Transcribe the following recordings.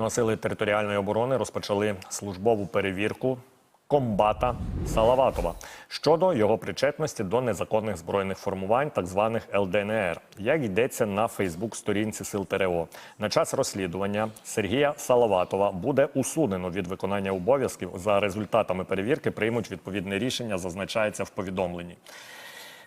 Ну, а сили територіальної оборони розпочали службову перевірку комбата Салаватова щодо його причетності до незаконних збройних формувань, так званих ЛДНР, як йдеться на Фейсбук-сторінці Сил ТРО. На час розслідування Сергія Салаватова буде усунено від виконання обов'язків. За результатами перевірки приймуть відповідне рішення, зазначається в повідомленні.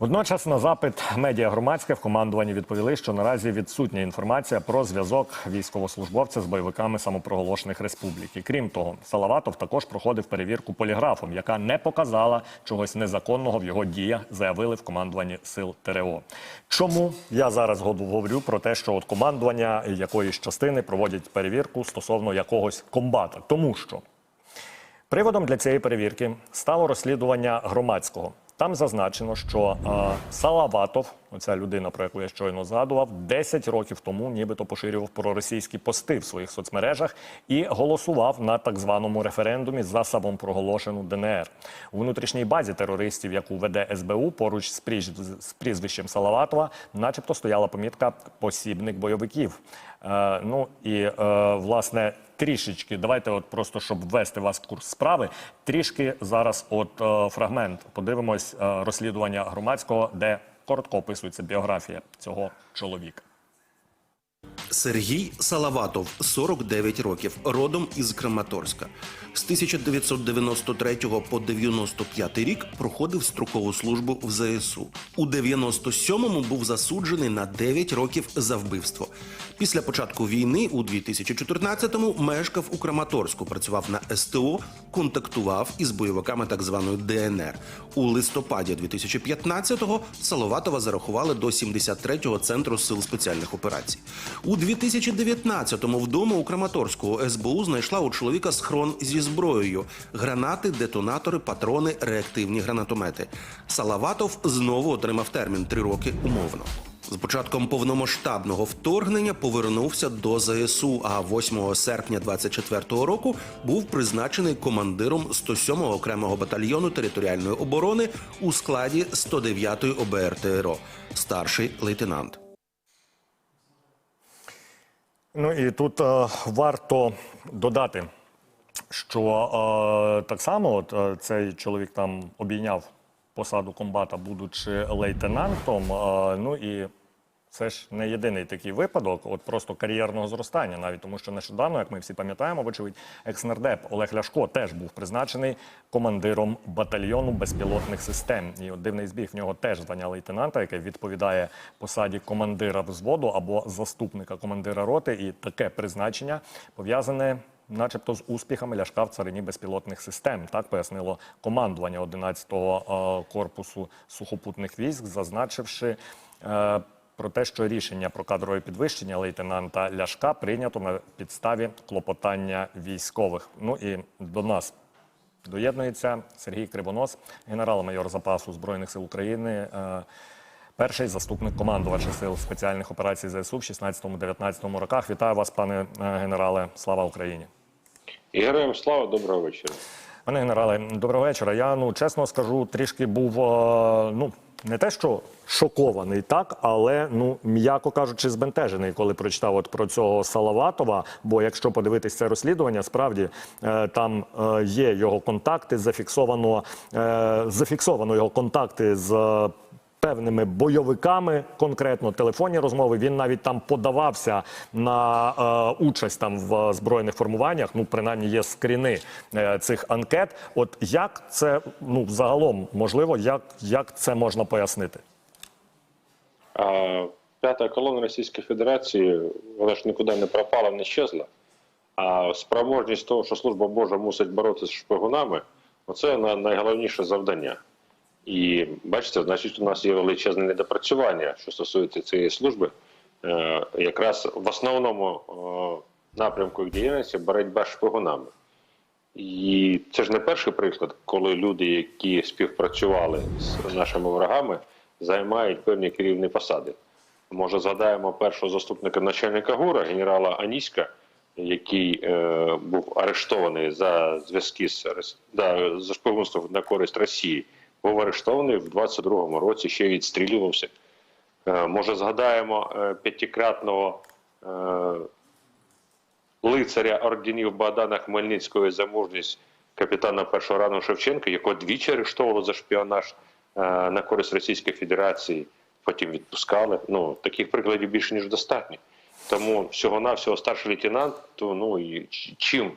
Водночас на запит медіа громадське в командуванні відповіли, що наразі відсутня інформація про зв'язок військовослужбовця з бойовиками самопроголошених республік. І крім того, Салаватов також проходив перевірку поліграфом, яка не показала чогось незаконного в його діях, заявили в командуванні сил ТРО. Чому я зараз говорю про те, що от командування якоїсь частини проводять перевірку стосовно якогось комбата, тому що Приводом для цієї перевірки стало розслідування громадського. Там зазначено, що е, Салаватов, оця людина, про яку я щойно згадував, 10 років тому нібито поширював проросійські пости в своїх соцмережах і голосував на так званому референдумі за самопроголошену ДНР. У внутрішній базі терористів, яку веде СБУ, поруч з прізвищем Салаватова, начебто стояла помітка посібник бойовиків. Е, ну і е, власне трішечки, давайте, от просто щоб ввести вас в курс справи, трішки зараз, от е, фрагмент, подивимось розслідування громадського, де коротко описується біографія цього чоловіка. Сергій Салаватов, 49 років, родом із Краматорська. З 1993 по 95 рік проходив строкову службу в ЗСУ. У 97-му був засуджений на 9 років за вбивство. Після початку війни у 2014-му мешкав у Краматорську, працював на СТО, контактував із бойовиками так званої ДНР. У листопаді 2015-го Салаватова зарахували до 73-го центру сил спеціальних операцій. У 2019-му вдома у Краматорську СБУ знайшла у чоловіка схрон зі зброєю: гранати, детонатори, патрони, реактивні гранатомети. Салаватов знову отримав термін три роки умовно. З початком повномасштабного вторгнення повернувся до ЗСУ. А 8 серпня 24-го року був призначений командиром 107-го окремого батальйону територіальної оборони у складі 109-ї ОБР ТРО, старший лейтенант. Ну і тут е, варто додати, що е, так само от, е, цей чоловік там обійняв посаду комбата, будучи лейтенантом. Е, ну і це ж не єдиний такий випадок, от просто кар'єрного зростання, навіть тому, що нещодавно, як ми всі пам'ятаємо, вочевидь, екснардеп Олег Ляшко теж був призначений командиром батальйону безпілотних систем. І от дивний збіг в нього теж звання лейтенанта, яке відповідає посаді командира взводу або заступника командира роти. І таке призначення пов'язане. Начебто з успіхами Ляшка в царині безпілотних систем, так пояснило командування 11-го е, корпусу сухопутних військ, зазначивши е, про те, що рішення про кадрове підвищення лейтенанта Ляшка прийнято на підставі клопотання військових. Ну і до нас доєднується Сергій Кривонос, генерал-майор запасу збройних сил України. е, Перший заступник командувача сил спеціальних операцій ЗСУ в 16-19 роках. Вітаю вас, пане е, генерале. Слава Україні. І Героям слава, доброго вечора. Пане генерале, доброго вечора. Я ну чесно скажу, трішки був е, ну не те, що шокований, так, але ну м'яко кажучи, збентежений, коли прочитав от про цього Салаватова. Бо якщо подивитись це розслідування, справді е, там е, є його контакти, зафіксовано е, зафіксовано його контакти з. Певними бойовиками, конкретно телефонні розмови. Він навіть там подавався на е, участь там в збройних формуваннях. Ну, принаймні, є скріни е, цих анкет. От як це ну загалом можливо, як, як це можна пояснити? А, П'ята колона Російської Федерації, вона ж нікуди не пропала, не щезла. А спроможність того, що служба Божа мусить боротися з шпигунами, оце найголовніше завдання. І бачите, значить, у нас є величезне недопрацювання, що стосується цієї служби. Е, якраз в основному е, напрямку їх діяльності боротьба з шпигунами. І це ж не перший приклад, коли люди, які співпрацювали з нашими ворогами, займають певні керівні посади. Може, згадаємо першого заступника начальника ГУРа, генерала Аніська, який е, був арештований за зв'язки з за шпигунством на користь Росії. Був арештований в 22-му році, ще відстрілювався. Е, може, згадаємо е, п'ятикратного е, лицаря орденів Богдана Хмельницького за мужність капітана першого рану Шевченка, якого двічі арештовували за шпіонаж на користь Російської Федерації, потім відпускали. Ну таких прикладів більше ніж достатньо. Тому всього навсього старший лейтенант, то ну і чим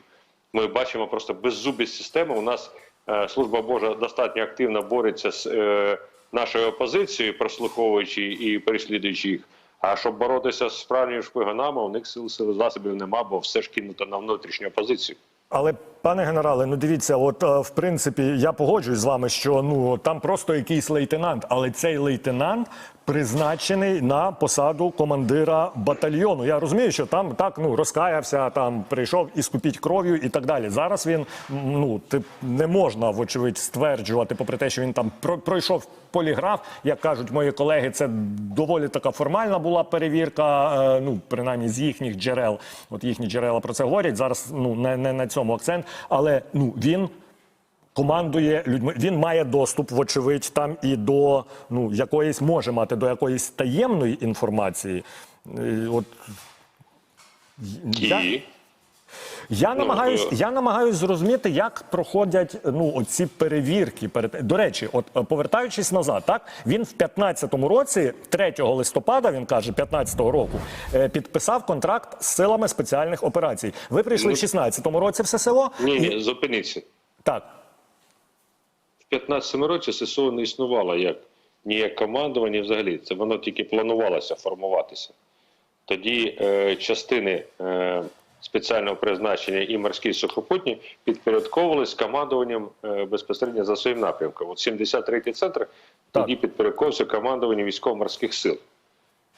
ми бачимо просто беззубість системи. У нас служба Божа достатньо активно бореться з е, нашою опозицією, прослуховуючи і переслідуючи їх. А щоб боротися з справжніми шпигунами, у них сил сил засобів нема, бо все ж кинуто на внутрішню опозицію. Але пане генерале, ну дивіться, от е, в принципі я погоджуюсь з вами, що ну там просто якийсь лейтенант, але цей лейтенант призначений на посаду командира батальйону. Я розумію, що там так ну розкаявся, там прийшов і скупіть кров'ю і так далі. Зараз він ну тип не можна вочевидь стверджувати, попри те, що він там про- пройшов поліграф. Як кажуть мої колеги, це доволі така формальна була перевірка. е, Ну принаймні з їхніх джерел. От їхні джерела про це говорять. Зараз ну не, не на цьому акцент, але ну він. Командує людьми, він має доступ, вочевидь, там і до ну якоїсь може мати до якоїсь таємної інформації. Е, От я, я намагаюсь, е, я намагаюсь зрозуміти, як проходять ну оці перевірки. До речі, от е, повертаючись назад, так він в 15-му році, 3 листопада, він каже, 15-го року, підписав контракт з силами спеціальних операцій. Ви прийшли в 16-му році в ССО. ні, ні, зупиніться. Так, 15-му році ССО не існувало як ні як командування, взагалі. Це воно тільки планувалося формуватися. Тоді е, частини е, спеціального призначення і морські і сухопутні підпорядковувалися командуванням е, безпосередньо за своїм напрямком. От 73-й центр тоді підпорядковувався командуванням військово-морських сил.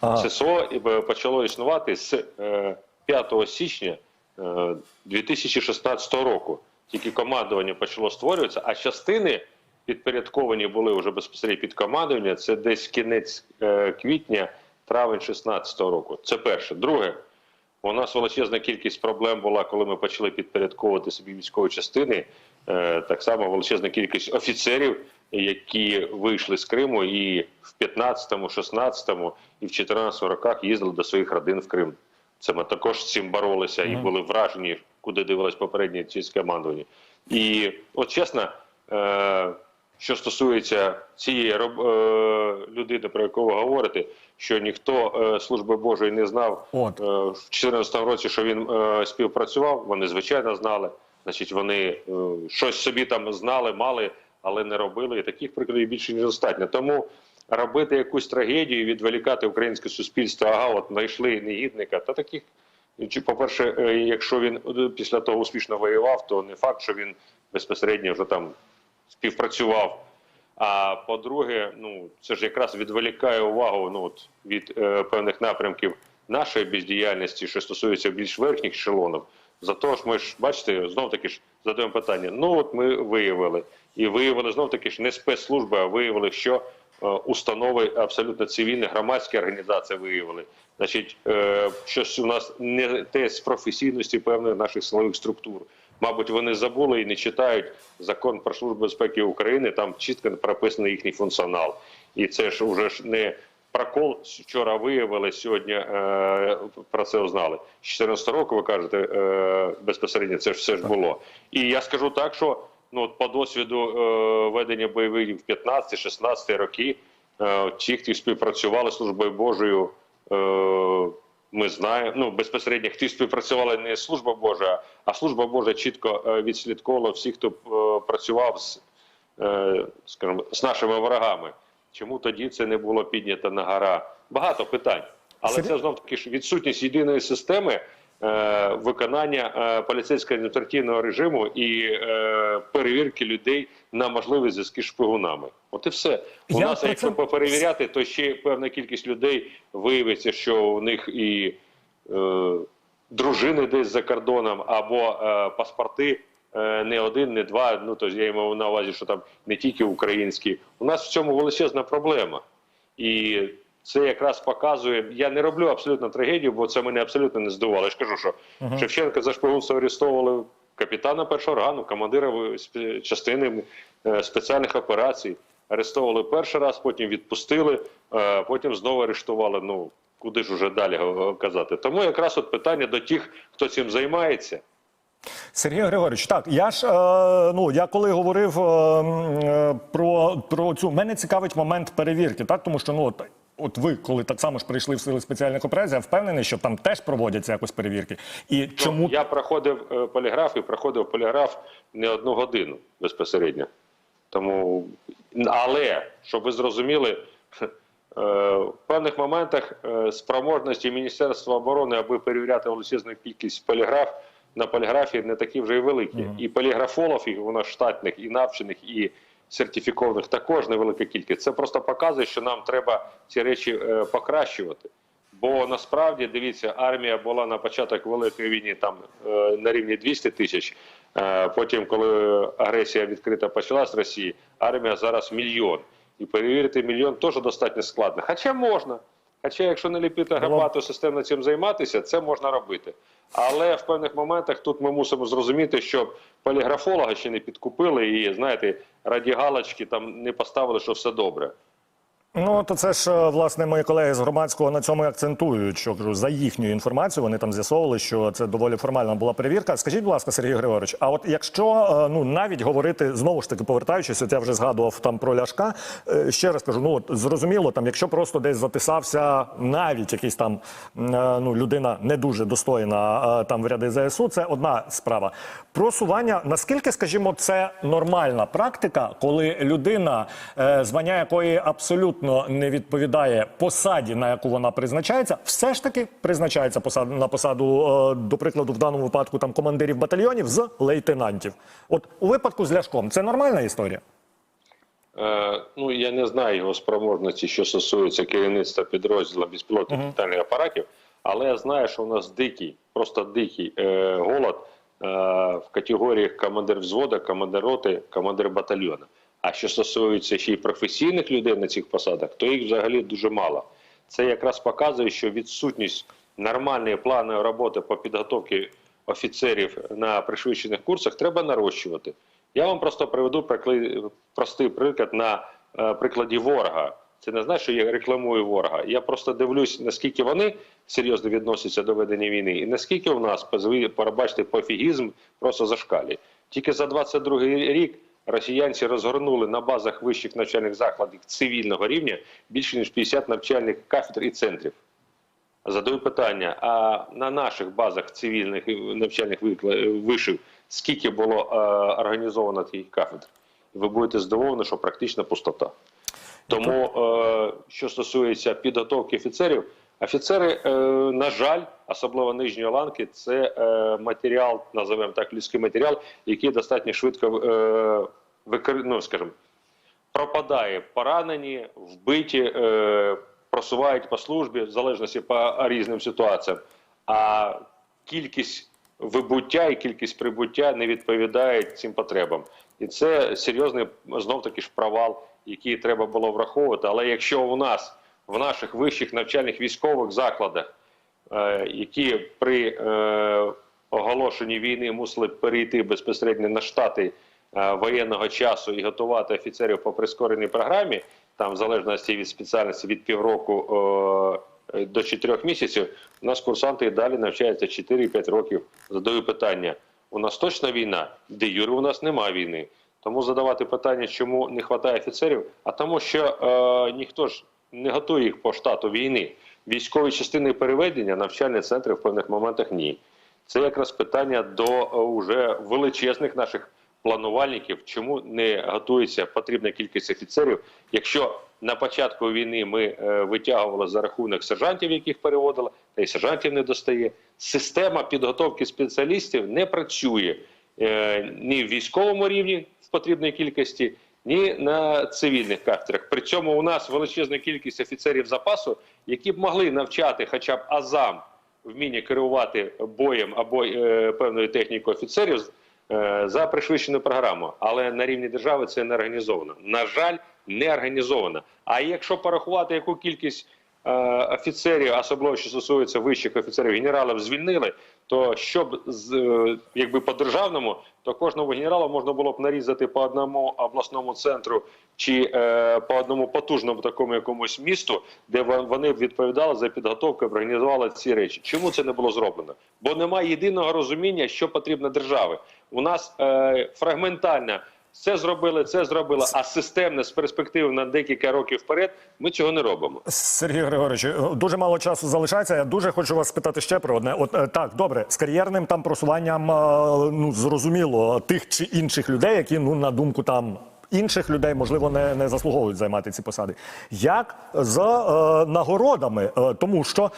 ага. ССО е, почало існувати з е, 5 січня е, 2016 року. Тільки командування почало створюватися, а частини підпорядковані були вже безпосередньо під командування. Це десь кінець е, квітня, травень 2016 року. Це перше. Друге, у нас величезна кількість проблем була, коли ми почали підпорядковувати собі військові частини. Е, Так само величезна кількість офіцерів, які вийшли з Криму і в 15-му, 16-му і в 14-му роках їздили до своїх родин в Крим. Це ми також з цим боролися і були вражені, куди дивилось попереднє чеське командування. І от чесно, е, що стосується цієї роб- е, людини, про яку ви говорите, що ніхто е, служби Божої не знав От. е, в 2014 році, що він е, співпрацював, вони звичайно знали. Значить, вони е, щось собі там знали, мали, але не робили. І таких прикладів більше ніж достатньо. Тому робити якусь трагедію, відволікати українське суспільство, ага, от знайшли негідника, та таких. Чи, по-перше, якщо він після того успішно воював, то не факт, що він безпосередньо вже там співпрацював. А по-друге, ну це ж якраз відволікає увагу ну, от, від е, певних напрямків нашої бездіяльності, що стосується більш верхніх ешелонів. Зато ж ми ж бачите, знов таки ж задаємо питання. Ну от ми виявили, і виявили знов таки ж не спецслужби, а виявили, що е, установи абсолютно цивільні, громадські організації виявили. Значить, е, щось у нас не те з професійності певних наших силових структур. Мабуть, вони забули і не читають закон про службу безпеки України. Там чітко прописаний їхній функціонал, і це ж уже ж не прокол. Вчора виявили сьогодні. Е, про це узнали. З 14 року ви кажете е, безпосередньо. Це ж все ж було. І я скажу так, що ну от по досвіду е, ведення бойових в 15-16 роки, е, ті, хто співпрацювали з службою Божою. Ми знаємо, ну безпосередньо хто співпрацювали не служба Божа, а служба Божа чітко е, відслідковувала всіх, хто е, працював з, е, скажімо, з нашими ворогами. Чому тоді це не було піднято на гора? Багато питань, але це знов таки ж відсутність єдиної системи виконання е, поліцейського адміністративного режиму і е, перевірки людей на можливість зв'язки з шпигунами. От і все. У Я нас, про якщо поперевіряти, то ще певна кількість людей виявиться, що у них і е, дружини десь за кордоном, або е, паспорти е, не один, не два. Ну то я маю на увазі, що там не тільки українські. У нас в цьому величезна проблема. І це якраз показує. Я не роблю абсолютно трагедію, бо це мене абсолютно не здивувало. Я ж кажу, що Шевченка за шпигунство арестовували капітана першого органу, командира частини е, спеціальних операцій. Арестовували перший раз, потім відпустили, е, потім знову арештували. Ну куди ж уже далі казати. Тому якраз от питання до тих, хто цим займається. Сергій Григорович, так я ж е, ну я коли говорив е, е, про, про цю мене цікавить момент перевірки, так тому що ну от. От ви, коли так само ж прийшли в сили спеціальних операцій, я впевнений, що там теж проводяться якось перевірки. І чому Я проходив е, поліграф і проходив поліграф не одну годину безпосередньо. Тому, але щоб ви зрозуміли, е, в певних моментах е, спроможності Міністерства оборони, аби перевіряти величезну кількість поліграф на поліграфі, не такі вже й великі. І поліграфологів у нас штатних, і навчених, і сертифікованих також невелика кількість. Це просто показує, що нам треба ці речі е, покращувати. Бо насправді дивіться, армія була на початок великої війни там е, на рівні 200 тисяч. Е, потім, коли агресія відкрита почалась з Росії, армія зараз мільйон. І перевірити мільйон теж достатньо складно. Хоча можна. Хоча, якщо не ліпити гармату системно цим займатися, це можна робити. Але в певних моментах тут ми мусимо зрозуміти, що поліграфолога ще не підкупили і, знаєте, раді галочки там не поставили, що все добре. Ну, то це ж е, власне мої колеги з громадського на цьому акцентують, що кажу, за їхню інформацію вони там з'ясовували, що це доволі формальна була перевірка. Скажіть, будь ласка, Сергій Григорович, а от якщо е, ну навіть говорити знову ж таки повертаючись, от я вже згадував там про ляшка. е, Ще раз кажу, ну от зрозуміло, там, якщо просто десь затисався навіть якийсь там ну людина не дуже достойна там в ряди ЗСУ, це одна справа. Просування, наскільки, скажімо, це нормальна практика, коли людина, звання якої абсолютно не відповідає посаді, на яку вона призначається, все ж таки призначається посад, на посаду, е, до прикладу, в даному випадку там командирів батальйонів з лейтенантів. От у випадку з Ляшком це нормальна історія. Е, ну я не знаю його спроможності, що стосується керівництва підрозділу безпілотних літальних апаратів, але я знаю, що у нас дикий, просто дикий е, голод е, в категоріях командир взвода, командир роти, командир батальйону. А що стосується ще й професійних людей на цих посадах, то їх взагалі дуже мало. Це якраз показує, що відсутність нормальної планової роботи по підготовці офіцерів на пришвидшених курсах треба нарощувати. Я вам просто приведу простий приклад на е, прикладі ворога. Це не значить, що я рекламую ворога. Я просто дивлюсь, наскільки вони серйозно відносяться до ведення війни, і наскільки у нас пробачте пофігізм просто зашкалює. Тільки за 22 рік росіянці розгорнули на базах вищих навчальних закладів цивільного рівня більше ніж 50 навчальних кафедр і центрів. Задаю питання: а на наших базах цивільних і навчальних вишів скільки було е, організовано таких кафедр? Ви будете здивовані, що практично пустота. Тому, е, що стосується підготовки офіцерів, офіцери, е, на жаль, особливо нижньої ланки, це е, матеріал, називаємо так, людський матеріал, який достатньо швидко е, ну, скажімо, пропадає поранені, вбиті, просувають по службі, в залежності по різним ситуаціям. А кількість вибуття і кількість прибуття не відповідають цим потребам. І це серйозний знов таки ж провал, який треба було враховувати. Але якщо у нас в наших вищих навчальних військових закладах, е, які при е, оголошенні війни мусили перейти безпосередньо на штати е, воєнного часу і готувати офіцерів по прискореній програмі, там в залежності від спеціальності від півроку до 4 місяців, у нас курсанти і далі навчаються 4-5 років. Задаю питання: у нас точна війна? Де юри у нас немає війни. Тому задавати питання, чому не вистачає офіцерів, а тому, що е, ніхто ж не готує їх по штату війни. Військові частини переведення, навчальні центри в певних моментах ні. Це якраз питання до е, уже величезних наших планувальників, чому не готується потрібна кількість офіцерів, якщо на початку війни ми е, витягували за рахунок сержантів, яких переводили, та й сержантів не достає. Система підготовки спеціалістів не працює е, ні в військовому рівні в потрібній кількості, ні на цивільних кафедрах. При цьому у нас величезна кількість офіцерів запасу, які б могли навчати хоча б азам вміння керувати боєм або е, певною технікою офіцерів е, за пришвидшену програму. Але на рівні держави це не організовано. На жаль, не організовано. А якщо порахувати, яку кількість е, офіцерів, особливо що стосується вищих офіцерів, генералів звільнили, то щоб е, якби по державному, то кожного генерала можна було б нарізати по одному обласному центру чи е, по одному потужному такому якомусь місту, де вони б відповідали за підготовку, організували ці речі. Чому це не було зроблено? Бо немає єдиного розуміння, що потрібно держави. У нас е, фрагментальна. Це зробили, це зробили, а системне з перспективи на декілька років вперед ми цього не робимо. Сергій Григорович, е, дуже мало часу залишається. Я дуже хочу вас спитати ще про одне. От е, так, добре, з кар'єрним там просуванням е, ну зрозуміло тих чи інших людей, які ну на думку там. Інших людей можливо не, не заслуговують займати ці посади. Як з е, нагородами? Е, тому що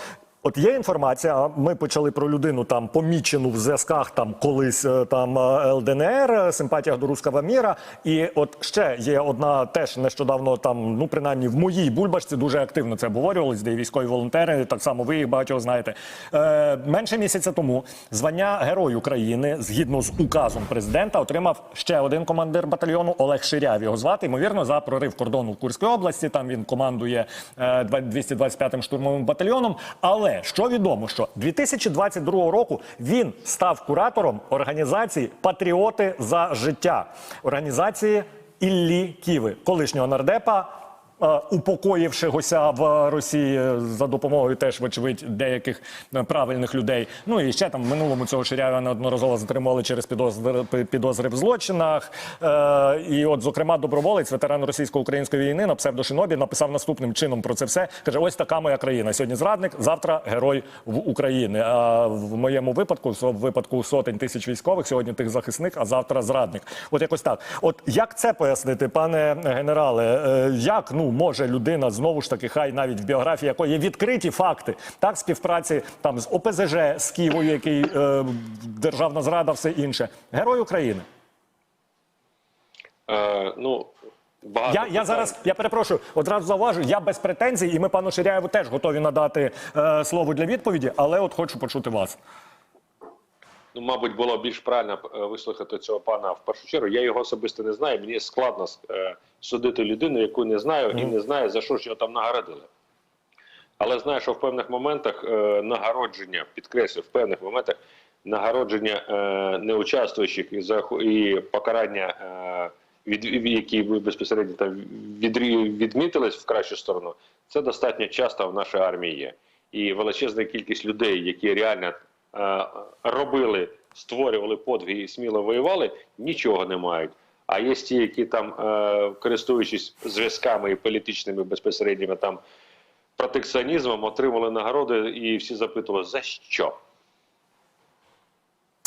от є інформація, ми почали про людину там помічену в зв'язках там колись е, там е, ЛДНР, е, симпатіях до руского міра. І от ще є одна теж нещодавно там, ну принаймні в моїй бульбашці дуже активно це обговорювалось, де військові волонтери, так само ви їх багатьох знаєте. Е, менше місяця тому звання Герой України згідно з указом президента отримав ще один командир батальйону Олег Ширяв. Його звати ймовірно за прорив кордону в Курській області. Там він командує е, 225-м штурмовим батальйоном. Але що відомо, що 2022 року він став куратором організації Патріоти за життя організації Іллі Ківи, колишнього нардепа. Е, Упокоївшогося в Росії за допомогою теж, вочевидь, деяких е, правильних людей. Ну і ще там в минулому цього Ширяєва неодноразово затримували через підозри, підозри в злочинах. Е, і от, зокрема, доброволець, ветеран російсько-української війни на псевдошинобі написав наступним чином про це все. Каже: ось така моя країна. Сьогодні зрадник, завтра герой в Україні. А в моєму випадку, в випадку сотень тисяч військових, сьогодні тих захисник, а завтра зрадник. От якось так. От як це пояснити, пане генерале? Е, Як ну може людина знову ж таки, хай навіть в біографії якої є відкриті факти, так співпраці там з ОПЗЖ, з Києвою, який е, державна зрада, все інше, герой України. Е, ну, багато Я, я зараз я перепрошую, одразу зауважу, я без претензій, і ми пану Ширяєву теж готові надати е, слово для відповіді, але от хочу почути вас. Ну, мабуть, було більш правильно е, вислухати цього пана в першу чергу. Я його особисто не знаю. Мені складно е, судити людину, яку не знаю, і не знаю, за що ж його там нагородили. Але знаю, що в певних моментах е, нагородження, підкреслю, в певних моментах нагородження е, неучаствуючих і, заху- і покарання, е, від, від- які безпосередньо там відрі- відмітились в кращу сторону, це достатньо часто в нашій армії є. І величезна кількість людей, які реально е, робили, створювали подвиги і сміло воювали, нічого не мають. А є ті, які там, е, користуючись зв'язками і політичними безпосередніми там протекціонізмом, отримали нагороди, і всі запитували, за що?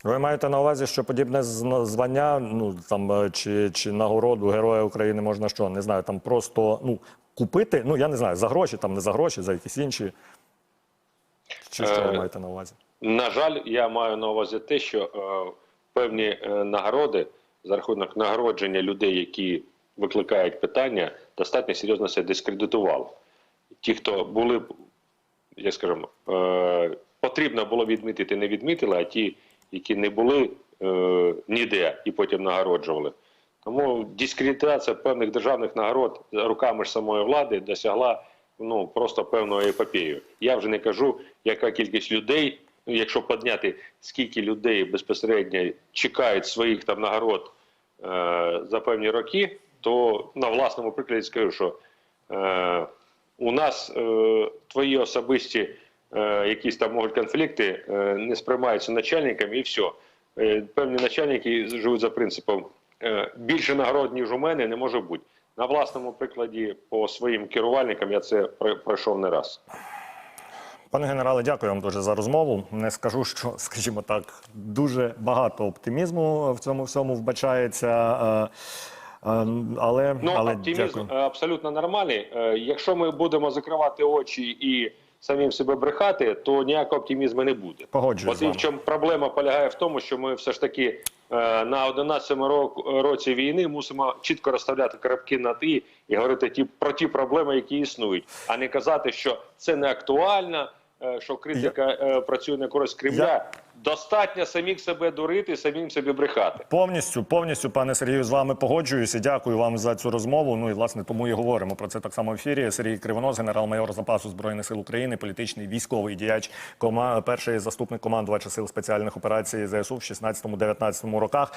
Ви маєте на увазі, що подібне звання, ну там е, чи, чи нагороду Героя України можна що, не знаю, там просто ну купити. Ну я не знаю, за гроші, там не за гроші, за якісь інші. Чи що ви Е, маєте на увазі? На жаль, я маю на увазі те, що е, певні е, нагороди за рахунок нагородження людей, які викликають питання, достатньо серйозно себе дискредитували. Ті, хто були, б, як скажемо, е, потрібно було відмітити, не відмітили, а ті, які не були е, ніде і потім нагороджували. Тому дискредитація певних державних нагород руками ж самої влади досягла ну просто певною епопеєю. Я вже не кажу, яка кількість людей, якщо підняти скільки людей безпосередньо чекають своїх там нагород е, за певні роки, то на власному прикладі скажу, що е, у нас е, твої особисті е, якісь там можуть конфлікти е, не сприймаються начальниками і все. Е, певні начальники живуть за принципом е, більше нагород, ніж у мене, не може бути. На власному прикладі по своїм керувальникам я це прой- пройшов не раз. Пане генерале, дякую вам дуже за розмову. Не скажу, що, скажімо так, дуже багато оптимізму в цьому всьому вбачається. е, е, Але, Ну, але оптимізм дякую. е, абсолютно нормальний. Е, Якщо ми будемо закривати очі і самим себе брехати, то ніякого оптимізму не буде. Погоджуюсь От і в чому проблема полягає в тому, що ми все ж таки на 11 рок- році війни мусимо чітко розставляти крапки над «і» і говорити ті про ті проблеми, які існують, а не казати, що це не актуально. Е, що критика е, працює на користь Кремля. Я- Достатньо самих себе дурити, самим собі брехати. Повністю, повністю, пане Сергію, з вами погоджуюся. Дякую вам за цю розмову. Ну і власне тому і говоримо про це так само в ефірі. Сергій Кривонос, генерал-майор запасу збройних сил України, політичний військовий діяч, кома... перший заступник командувача сил спеціальних операцій ЗСУ в 16-19 роках.